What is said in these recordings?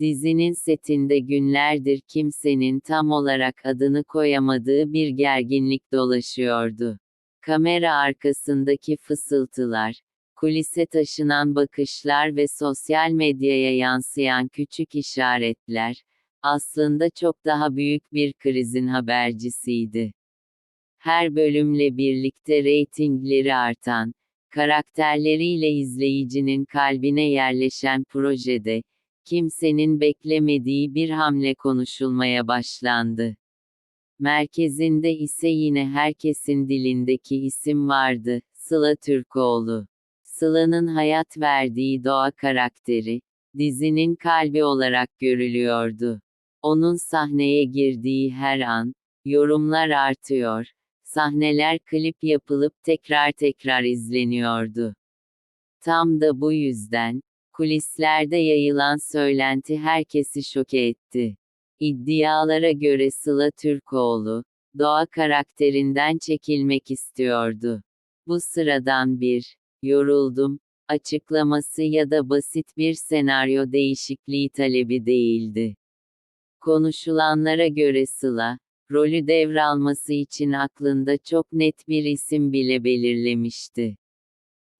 Dizinin setinde günlerdir kimsenin tam olarak adını koyamadığı bir gerginlik dolaşıyordu. Kamera arkasındaki fısıltılar, kulise taşınan bakışlar ve sosyal medyaya yansıyan küçük işaretler, aslında çok daha büyük bir krizin habercisiydi. Her bölümle birlikte reytingleri artan, karakterleriyle izleyicinin kalbine yerleşen projede, kimsenin beklemediği bir hamle konuşulmaya başlandı. Merkezinde ise yine herkesin dilindeki isim vardı, Sıla Türkoğlu. Sıla'nın hayat verdiği doğa karakteri, dizinin kalbi olarak görülüyordu. Onun sahneye girdiği her an, yorumlar artıyor, sahneler klip yapılıp tekrar tekrar izleniyordu. Tam da bu yüzden, kulislerde yayılan söylenti herkesi şoke etti. İddialara göre Sıla Türkoğlu, doğa karakterinden çekilmek istiyordu. Bu sıradan bir, yoruldum, açıklaması ya da basit bir senaryo değişikliği talebi değildi. Konuşulanlara göre Sıla, rolü devralması için aklında çok net bir isim bile belirlemişti.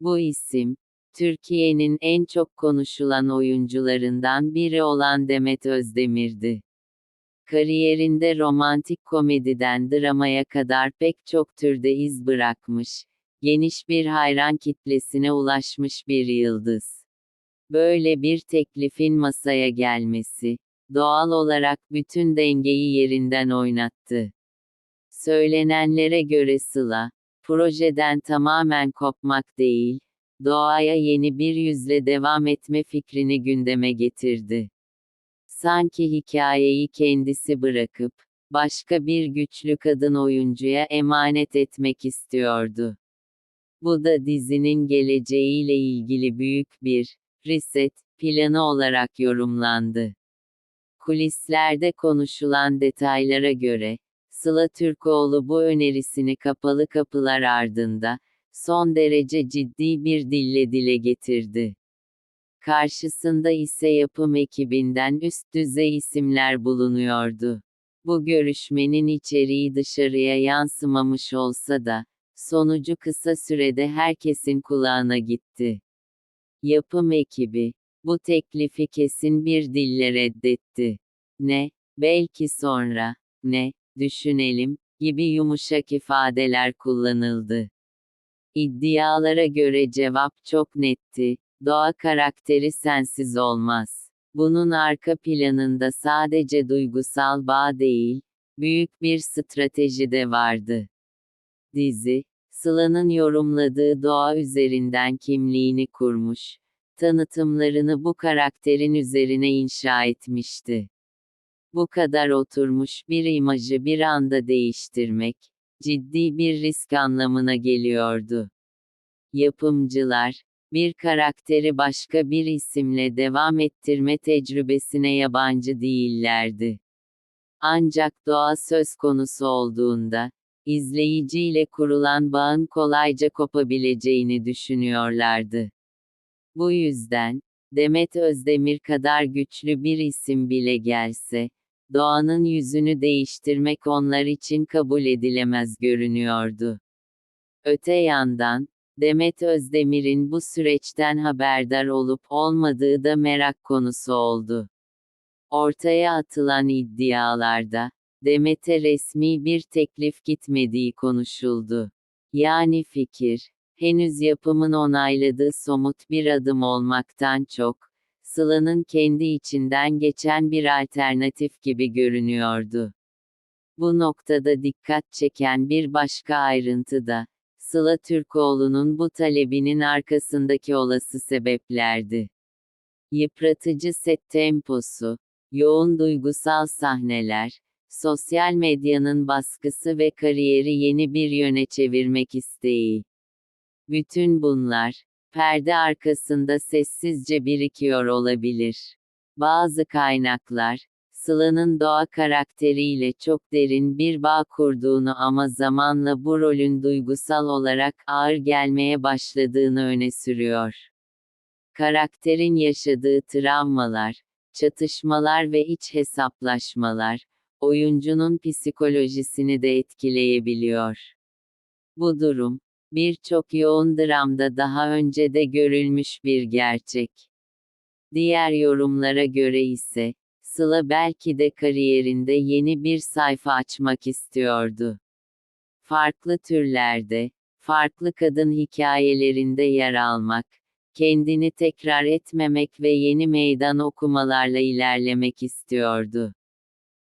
Bu isim, Türkiye'nin en çok konuşulan oyuncularından biri olan Demet Özdemir'di. Kariyerinde romantik komediden dramaya kadar pek çok türde iz bırakmış, geniş bir hayran kitlesine ulaşmış bir yıldız. Böyle bir teklifin masaya gelmesi, doğal olarak bütün dengeyi yerinden oynattı. Söylenenlere göre Sıla, projeden tamamen kopmak değil, doğaya yeni bir yüzle devam etme fikrini gündeme getirdi. Sanki hikayeyi kendisi bırakıp, başka bir güçlü kadın oyuncuya emanet etmek istiyordu. Bu da dizinin geleceğiyle ilgili büyük bir reset planı olarak yorumlandı. Kulislerde konuşulan detaylara göre, Sıla Türkoğlu bu önerisini kapalı kapılar ardında, son derece ciddi bir dille dile getirdi. Karşısında ise yapım ekibinden üst düzey isimler bulunuyordu. Bu görüşmenin içeriği dışarıya yansımamış olsa da, sonucu kısa sürede herkesin kulağına gitti. Yapım ekibi, bu teklifi kesin bir dille reddetti. Ne, belki sonra, ne, düşünelim, gibi yumuşak ifadeler kullanıldı. İddialara göre cevap çok netti, doğa karakteri sensiz olmaz. Bunun arka planında sadece duygusal bağ değil, büyük bir strateji de vardı. Dizi, Sıla'nın yorumladığı doğa üzerinden kimliğini kurmuş, tanıtımlarını bu karakterin üzerine inşa etmişti. Bu kadar oturmuş bir imajı bir anda değiştirmek, ciddi bir risk anlamına geliyordu. Yapımcılar, bir karakteri başka bir isimle devam ettirme tecrübesine yabancı değillerdi. Ancak doğa söz konusu olduğunda, izleyiciyle kurulan bağın kolayca kopabileceğini düşünüyorlardı. Bu yüzden, Demet Özdemir kadar güçlü bir isim bile gelse, doğanın yüzünü değiştirmek onlar için kabul edilemez görünüyordu. Öte yandan, Demet Özdemir'in bu süreçten haberdar olup olmadığı da merak konusu oldu. Ortaya atılan iddialarda, Demet'e resmi bir teklif gitmediği konuşuldu. Yani fikir, henüz yapımın onayladığı somut bir adım olmaktan çok, Sıla'nın kendi içinden geçen bir alternatif gibi görünüyordu. Bu noktada dikkat çeken bir başka ayrıntı da, Sıla Türkoğlu'nun bu talebinin arkasındaki olası sebeplerdi. Yıpratıcı set temposu, yoğun duygusal sahneler, sosyal medyanın baskısı ve kariyeri yeni bir yöne çevirmek isteği. Bütün bunlar, perde arkasında sessizce birikiyor olabilir. Bazı kaynaklar, Sıla'nın doğa karakteriyle çok derin bir bağ kurduğunu ama zamanla bu rolün duygusal olarak ağır gelmeye başladığını öne sürüyor. Karakterin yaşadığı travmalar, çatışmalar ve iç hesaplaşmalar, oyuncunun psikolojisini de etkileyebiliyor. Bu durum, birçok yoğun dramda daha önce de görülmüş bir gerçek. Diğer yorumlara göre ise, Sıla belki de kariyerinde yeni bir sayfa açmak istiyordu. Farklı türlerde, farklı kadın hikayelerinde yer almak, kendini tekrar etmemek ve yeni meydan okumalarla ilerlemek istiyordu.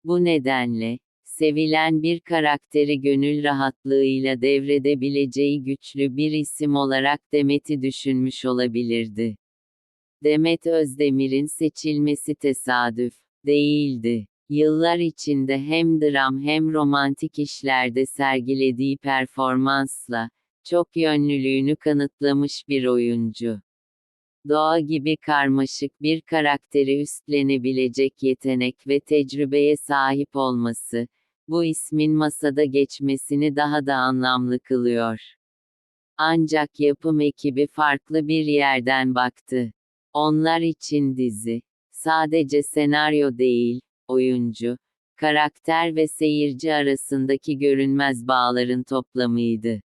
Bu nedenle, sevilen bir karakteri gönül rahatlığıyla devredebileceği güçlü bir isim olarak Demet'i düşünmüş olabilirdi. Demet Özdemir'in seçilmesi tesadüf değildi. Yıllar içinde hem dram hem romantik işlerde sergilediği performansla, çok yönlülüğünü kanıtlamış bir oyuncu. Doğa gibi karmaşık bir karakteri üstlenebilecek yetenek ve tecrübeye sahip olması, bu ismin masada geçmesini daha da anlamlı kılıyor. Ancak yapım ekibi farklı bir yerden baktı. Onlar için dizi, sadece senaryo değil, oyuncu, karakter ve seyirci arasındaki görünmez bağların toplamıydı.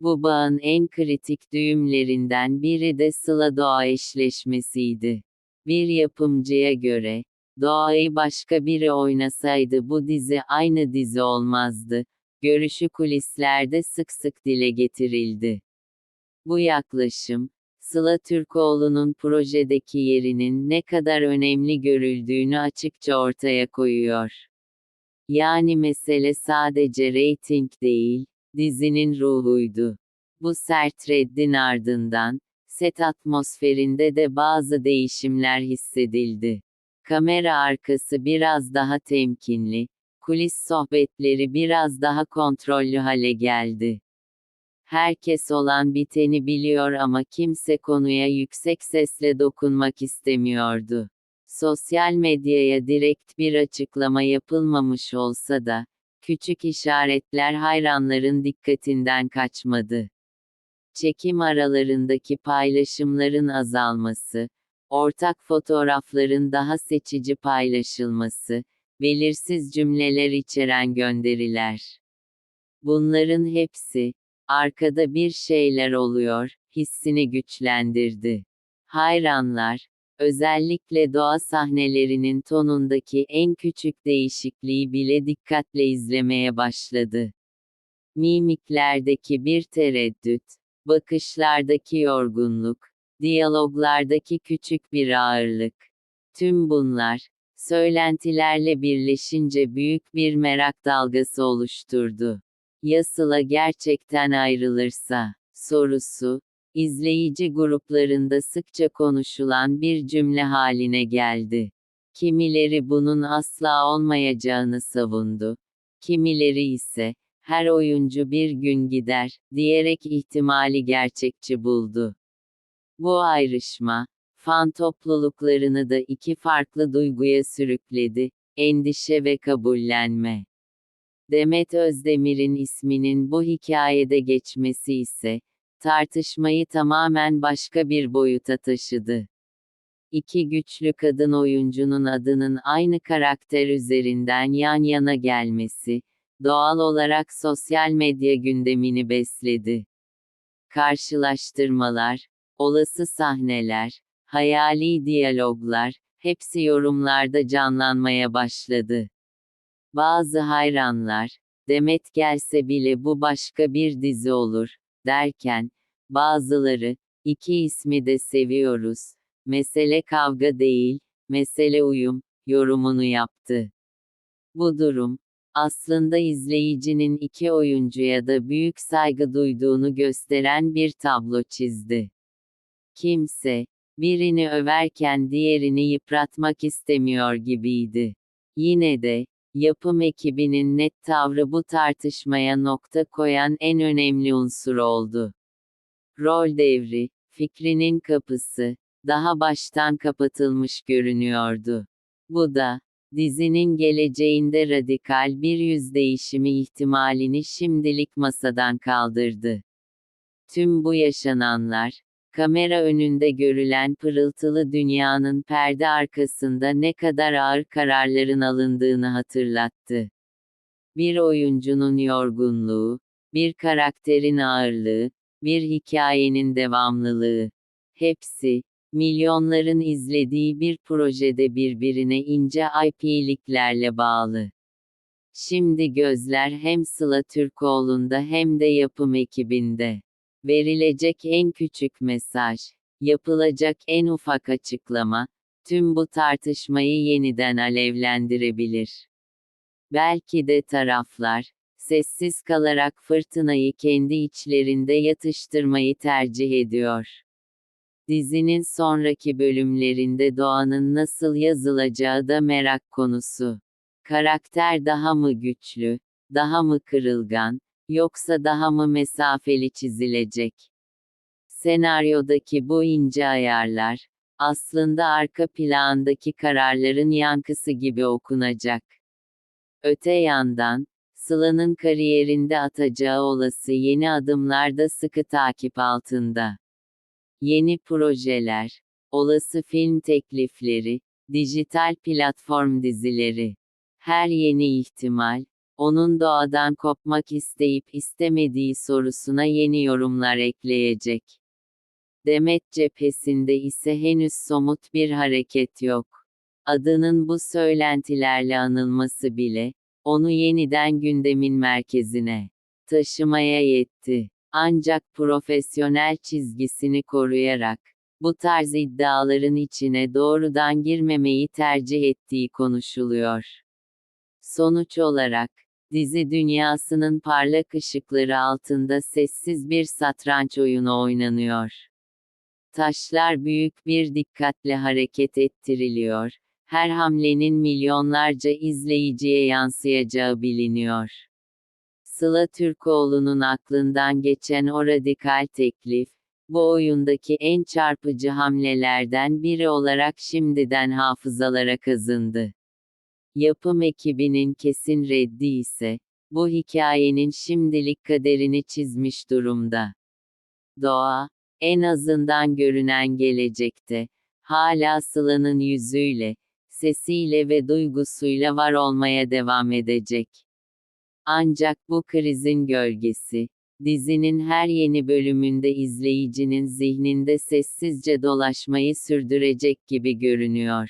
Bu bağın en kritik düğümlerinden biri de Sıla Doğa eşleşmesiydi. Bir yapımcıya göre, Doğa'yı başka biri oynasaydı bu dizi aynı dizi olmazdı. Görüşü kulislerde sık sık dile getirildi. Bu yaklaşım, Sıla Türkoğlu'nun projedeki yerinin ne kadar önemli görüldüğünü açıkça ortaya koyuyor. Yani mesele sadece reyting değil, dizinin ruhuydu. Bu sert reddin ardından, set atmosferinde de bazı değişimler hissedildi. Kamera arkası biraz daha temkinli, kulis sohbetleri biraz daha kontrollü hale geldi. Herkes olan biteni biliyor ama kimse konuya yüksek sesle dokunmak istemiyordu. Sosyal medyaya direkt bir açıklama yapılmamış olsa da, küçük işaretler hayranların dikkatinden kaçmadı. Çekim aralarındaki paylaşımların azalması, ortak fotoğrafların daha seçici paylaşılması, belirsiz cümleler içeren gönderiler. Bunların hepsi, arkada bir şeyler oluyor, hissini güçlendirdi. Hayranlar, özellikle doğa sahnelerinin tonundaki en küçük değişikliği bile dikkatle izlemeye başladı. Mimiklerdeki bir tereddüt, bakışlardaki yorgunluk, diyaloglardaki küçük bir ağırlık. Tüm bunlar, söylentilerle birleşince büyük bir merak dalgası oluşturdu. Ya Sıla gerçekten ayrılırsa, sorusu, izleyici gruplarında sıkça konuşulan bir cümle haline geldi. Kimileri bunun asla olmayacağını savundu. Kimileri ise, her oyuncu bir gün gider, diyerek ihtimali gerçekçi buldu. Bu ayrışma, fan topluluklarını da iki farklı duyguya sürükledi, endişe ve kabullenme. Demet Özdemir'in isminin bu hikayede geçmesi ise, tartışmayı tamamen başka bir boyuta taşıdı. İki güçlü kadın oyuncunun adının aynı karakter üzerinden yan yana gelmesi, doğal olarak sosyal medya gündemini besledi. Karşılaştırmalar, olası sahneler, hayali diyaloglar, hepsi yorumlarda canlanmaya başladı. Bazı hayranlar, Demet gelse bile bu başka bir dizi olur, derken, bazıları, iki ismi de seviyoruz, mesele kavga değil, mesele uyum, yorumunu yaptı. Bu durum, aslında izleyicinin iki oyuncuya da büyük saygı duyduğunu gösteren bir tablo çizdi. Kimse, birini överken diğerini yıpratmak istemiyor gibiydi. Yine de, yapım ekibinin net tavrı bu tartışmaya nokta koyan en önemli unsur oldu. Rol devri, fikrinin kapısı, daha baştan kapatılmış görünüyordu. Bu da, dizinin geleceğinde radikal bir yüz değişimi ihtimalini şimdilik masadan kaldırdı. Tüm bu yaşananlar, kamera önünde görülen pırıltılı dünyanın perde arkasında ne kadar ağır kararların alındığını hatırlattı. Bir oyuncunun yorgunluğu, bir karakterin ağırlığı, bir hikayenin devamlılığı. Hepsi, milyonların izlediği bir projede birbirine ince IP'liklerle bağlı. Şimdi gözler hem Sıla Türkoğlu'nda hem de yapım ekibinde. Verilecek en küçük mesaj, yapılacak en ufak açıklama, tüm bu tartışmayı yeniden alevlendirebilir. Belki de taraflar, sessiz kalarak fırtınayı kendi içlerinde yatıştırmayı tercih ediyor. Dizinin sonraki bölümlerinde Doğan'ın nasıl yazılacağı da merak konusu. Karakter daha mı güçlü, daha mı kırılgan, yoksa daha mı mesafeli çizilecek? Senaryodaki bu ince ayarlar, aslında arka plandaki kararların yankısı gibi okunacak. Öte yandan, Sıla'nın kariyerinde atacağı olası yeni adımlar da sıkı takip altında. Yeni projeler, olası film teklifleri, dijital platform dizileri. Her yeni ihtimal, onun doğadan kopmak isteyip istemediği sorusuna yeni yorumlar ekleyecek. Demet cephesinde ise henüz somut bir hareket yok. Adının bu söylentilerle anılması bile, onu yeniden gündemin merkezine taşımaya yetti. Ancak profesyonel çizgisini koruyarak, bu tarz iddiaların içine doğrudan girmemeyi tercih ettiği konuşuluyor. Sonuç olarak, dizi dünyasının parlak ışıkları altında sessiz bir satranç oyunu oynanıyor. Taşlar büyük bir dikkatle hareket ettiriliyor. Her hamlenin milyonlarca izleyiciye yansıyacağı biliniyor. Sıla Türkoğlu'nun aklından geçen o radikal teklif, bu oyundaki en çarpıcı hamlelerden biri olarak şimdiden hafızalara kazındı. Yapım ekibinin kesin reddi ise, bu hikayenin şimdilik kaderini çizmiş durumda. Doğa, en azından görünen gelecekte, hala Sıla'nın yüzüyle, sesiyle ve duygusuyla var olmaya devam edecek. Ancak bu krizin gölgesi, dizinin her yeni bölümünde izleyicinin zihninde sessizce dolaşmayı sürdürecek gibi görünüyor.